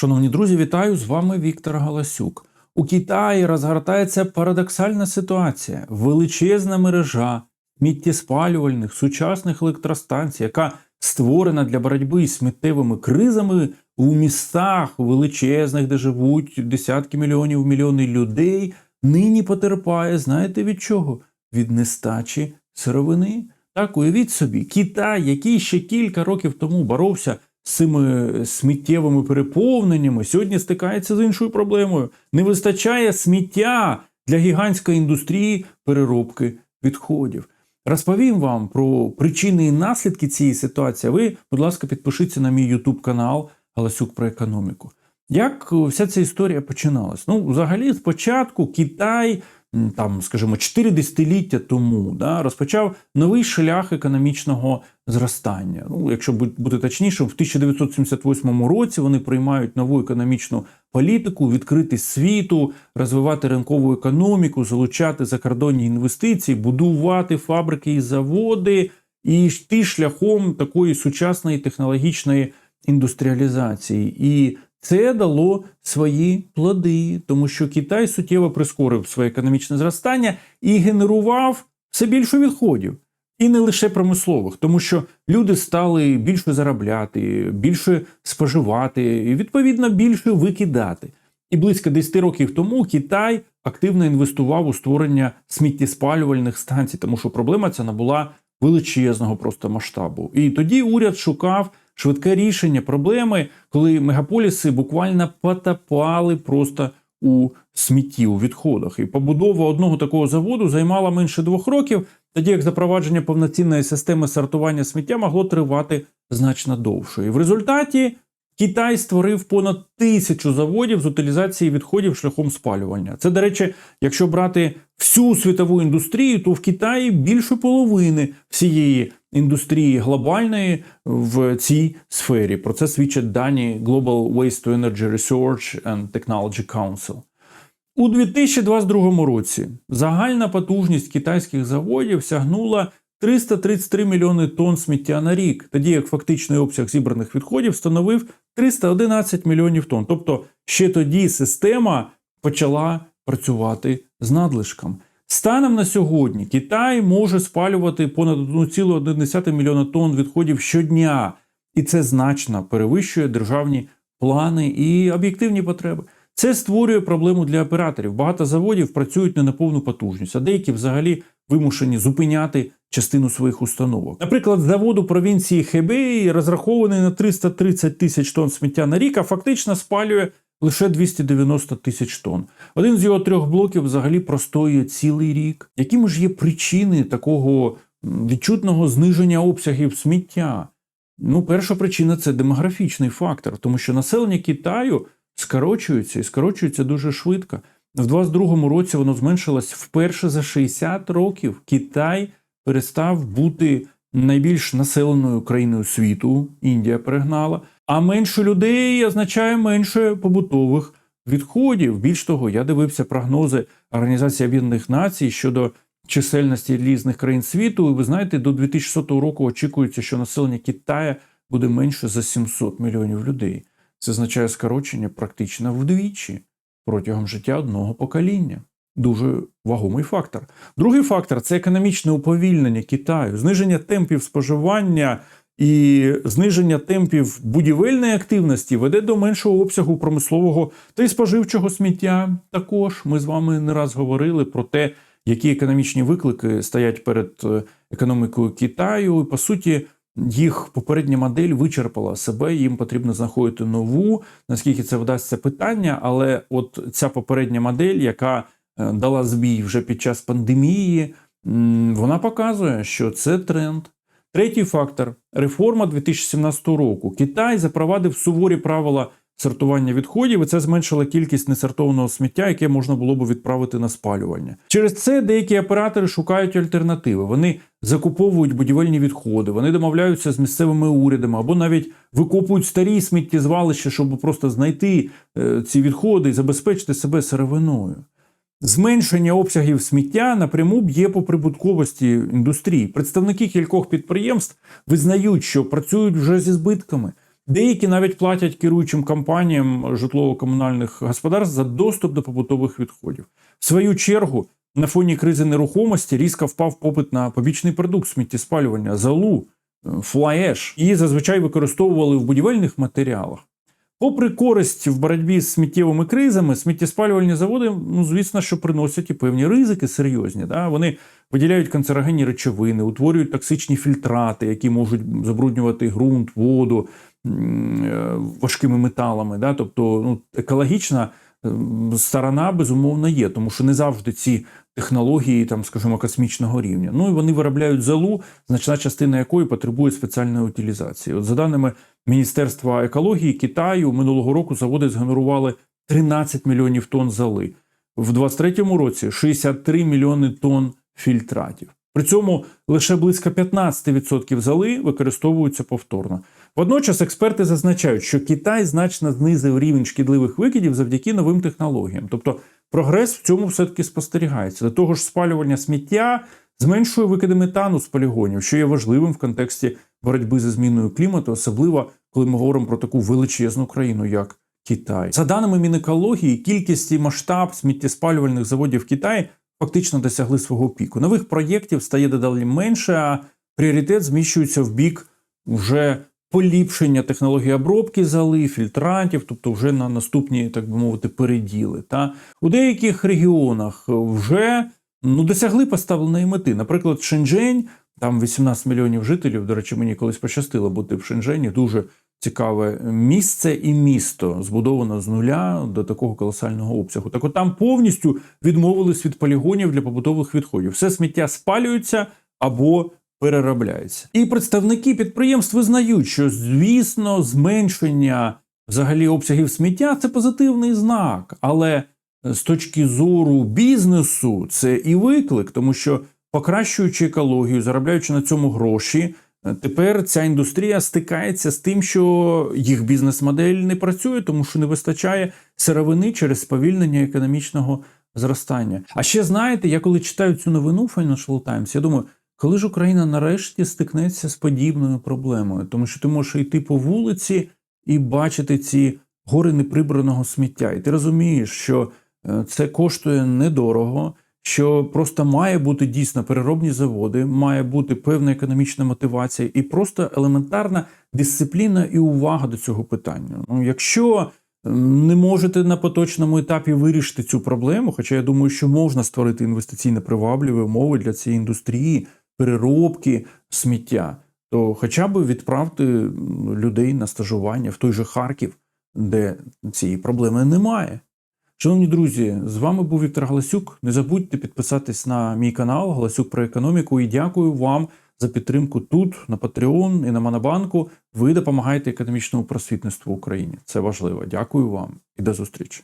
Шановні друзі, вітаю з вами Віктор Галасюк. У Китаї розгортається парадоксальна ситуація: величезна мережа сміттєспалювальних сучасних електростанцій, яка створена для боротьби з сміттєвими кризами у містах величезних, де живуть десятки мільйонів мільйони людей, нині потерпає. Знаєте від чого? Від нестачі сировини. Так, уявіть собі, Китай, який ще кілька років тому боровся з цими сміттєвими переповненнями, сьогодні стикається з іншою проблемою. Не вистачає сміття для гігантської індустрії переробки відходів. Розповім вам про причини і наслідки цієї ситуації. Ви, будь ласка, підпишіться на мій YouTube канал Галасюк про економіку. Як вся ця історія починалась? Ну, взагалі, спочатку Китай, там, скажімо, 4 десятиліття тому да, розпочав новий шлях економічного зростання. Ну, якщо бу- бути точнішим, в 1978 році вони приймають нову економічну політику, відкритість світу, розвивати ринкову економіку, залучати закордонні інвестиції, будувати фабрики і заводи, і йти шляхом такої сучасної технологічної індустріалізації. І це дало свої плоди, тому що Китай суттєво прискорив своє економічне зростання і генерував все більше відходів. І не лише промислових, тому що люди стали більше заробляти, більше споживати, і відповідно більше викидати. І близько 10 років тому Китай активно інвестував у створення сміттєспалювальних станцій, тому що проблема ця набула величезного просто масштабу. І тоді уряд шукав швидке рішення проблеми, коли мегаполіси буквально потопали просто у смітті, у відходах. І побудова одного такого заводу займала менше двох років, тоді як запровадження повноцінної системи сортування сміття могло тривати значно довше. І в результаті Китай створив понад тисячу заводів з утилізації відходів шляхом спалювання. Це, до речі, якщо брати всю світову індустрію, то в Китаї більше половини всієї індустрії глобальної в цій сфері. Про це свідчать дані Global Waste to Energy Research and Technology Council. У 2022 році загальна потужність китайських заводів сягнула 333 мільйони тонн сміття на рік, тоді як фактичний обсяг зібраних відходів становив 311 мільйонів тонн. Тобто ще тоді система почала працювати з надлишком. Станом на сьогодні Китай може спалювати понад 1,1 мільйона тонн відходів щодня, і це значно перевищує державні плани і об'єктивні потреби. Це створює проблему для операторів. Багато заводів працюють не на повну потужність, а деякі взагалі вимушені зупиняти частину своїх установок. Наприклад, завод у провінції Хебей розрахований на 330 тисяч тонн сміття на рік, а фактично спалює лише 290 тисяч тонн. Один з його трьох блоків взагалі простоює цілий рік. Якими ж є причини такого відчутного зниження обсягів сміття? Ну, перша причина це демографічний фактор, тому що населення Китаю скорочується і скорочується дуже швидко. В 22-му році воно зменшилось вперше за 60 років. Китай перестав бути найбільш населеною країною світу. Індія перегнала. А менше людей означає менше побутових відходів. Більш того, я дивився прогнози Організації Об'єднаних Націй щодо чисельності різних країн світу. І ви знаєте, до 2100 року очікується, що населення Китаю буде менше за 700 мільйонів людей. Це означає скорочення практично вдвічі протягом життя одного покоління. Дуже вагомий фактор. Другий фактор це економічне уповільнення Китаю, зниження темпів споживання і зниження темпів будівельної активності веде до меншого обсягу промислового та й споживчого сміття. Також ми з вами не раз говорили про те, які економічні виклики стоять перед е, економікою Китаю. І, по суті, їх попередня модель вичерпала себе, їм потрібно знаходити нову. Наскільки це вдасться питання, але от ця попередня модель, яка е, дала збій вже під час пандемії, вона показує, що це тренд. Третій фактор реформа 2017 року. Китай запровадив суворі правила сортування відходів, і це зменшило кількість несортованого сміття, яке можна було б відправити на спалювання. Через це деякі оператори шукають альтернативи. Вони закуповують будівельні відходи, вони домовляються з місцевими урядами або навіть викопують старі сміттєзвалища, щоб просто знайти е, ці відходи і забезпечити себе сировиною. Зменшення обсягів сміття напряму б'є по прибутковості індустрії. Представники кількох підприємств визнають, що працюють вже зі збитками. Деякі навіть платять керуючим компаніям житлово-комунальних господарств за доступ до побутових відходів. В свою чергу, на фоні кризи нерухомості різко впав попит на побічний продукт сміттєспалювання, залу, е, флаєш. Її зазвичай використовували в будівельних матеріалах. Попри користь в боротьбі з сміттєвими кризами, сміттєспалювальні заводи, ну звісно, що приносять і певні ризики серйозні. Да? Вони виділяють канцерогенні речовини, утворюють токсичні фільтрати, які можуть забруднювати ґрунт, воду важкими металами. Да? Тобто ну, екологічна сторона безумовно є, тому що не завжди ці технології, там, скажімо, космічного рівня. Ну і вони виробляють залу, значна частина якої потребує спеціальної утилізації. От за даними Міністерства екології Китаю, минулого року заводи згенерували 13 мільйонів тонн зали. В 2023 році 63 мільйони тонн фільтратів. При цьому лише близько 15% зали використовуються повторно. Водночас експерти зазначають, що Китай значно знизив рівень шкідливих викидів завдяки новим технологіям. Тобто прогрес в цьому все-таки спостерігається. До того ж, спалювання сміття зменшує викиди метану з полігонів, що є важливим в контексті боротьби зі зміною клімату, особливо коли ми говоримо про таку величезну країну, як Китай. За даними Мінекології, кількість і масштаб сміттєспалювальних заводів в Китаї фактично досягли свого піку. Нових проєктів стає дедалі менше, а пріоритет зміщується в бік вже поліпшення технології обробки зали, фільтрантів, тобто вже на наступні, так би мовити, переділи. Та у деяких регіонах вже ну, досягли поставленої мети. Наприклад, Шенджень, там 18 мільйонів жителів. До речі, мені колись пощастило бути в Шенджені. Дуже цікаве місце і місто збудовано з нуля до такого колосального обсягу. Так от там повністю відмовились від полігонів для побутових відходів. Все сміття спалюється або переробляється. І представники підприємств визнають, що звісно, зменшення взагалі обсягів сміття це позитивний знак, але з точки зору бізнесу це і виклик, тому що покращуючи екологію, заробляючи на цьому гроші. Тепер ця індустрія стикається з тим, що їх бізнес-модель не працює, тому що не вистачає сировини через сповільнення економічного зростання. А ще знаєте, я коли читаю цю новину Financial Times, я думаю, коли ж Україна нарешті стикнеться з подібною проблемою, тому що ти можеш йти по вулиці і бачити ці гори неприбраного сміття, і ти розумієш, що е, це коштує недорого що просто має бути дійсно переробні заводи, має бути певна економічна мотивація і просто елементарна дисципліна і увага до цього питання. Ну, якщо не можете на поточному етапі вирішити цю проблему, хоча я думаю, що можна створити інвестиційно привабливі умови для цієї індустрії, переробки сміття, то хоча б відправте людей на стажування в той же Харків, де цієї проблеми немає. Шановні друзі, з вами був Віктор Галасюк. Не забудьте підписатись на мій канал Галасюк про економіку і дякую вам за підтримку тут, на Patreon і на Монобанку. Ви допомагаєте економічному просвітництву в Україні. Це важливо. Дякую вам і до зустрічі.